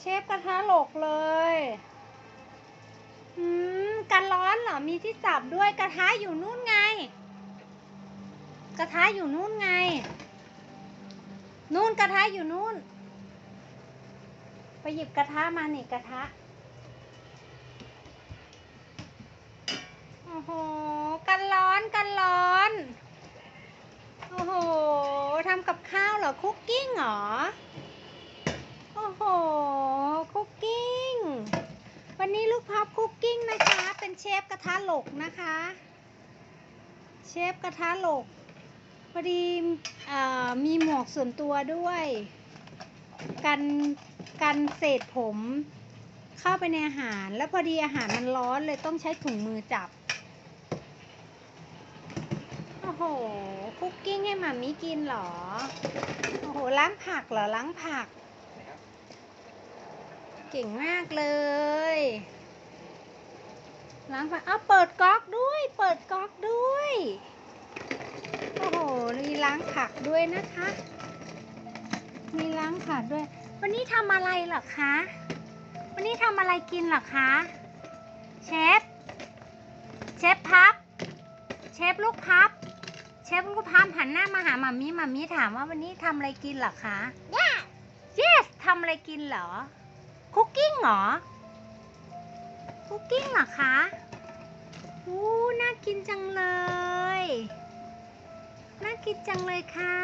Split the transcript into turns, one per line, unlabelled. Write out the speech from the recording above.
เชฟกระทะหลกเลยอืมกันร้อนเหรอ มีที่จับด้วยกระทะอยู่นู่นไง กระทะอยู่นู่นไง นู่นกระทะอยู่นู่น ไปหยิบกระทะมานี่กระทะโอ้โหกันร้อนกันร้อนโอ้โหทำกับข้าวเหรอคุกกิ้งเหรอ โอ้โห คุกกิ้ง วันนี้ลูกพับคุกกิ้งนะคะ เป็นเชฟกระทะหลกนะคะ เชฟกระทะหลกพอดีอมีหมวกส่วนตัวด้วย กันกันเศษผมเข้าไปในอาหาร แล้วพอดีอาหารมันร้อนเลยต้องใช้ถุงมือจับ โอ้โห คุกกิ้งให้หมามิกินเหรอ โอ้โห ล้างผักเหรอ ล้างผัก เก่งมากเลย ล้างผักเอาเปิดก๊อกด้วย เปิดก๊อกด้วย โอ้โห มีล้างผักด้วยนะคะ มีล้างผักด้วย วันนี้ทำอะไรเหรอคะ วันนี้ทำอะไรกินเหรอคะ เชฟ เชฟพับ เชฟลูกพับ เชฟลูกพับหันหน้ามาหาหมามีหมามีถามว่าวันนี้ทำอะไรกินเหรอคะ
Yeah.
yes ทำอะไรกินเหรอ คุกกิ้งเหรอ คุกกิ้งเหรอคะอู้น่ากินจังเลย น่ากินจังเลยค่ะ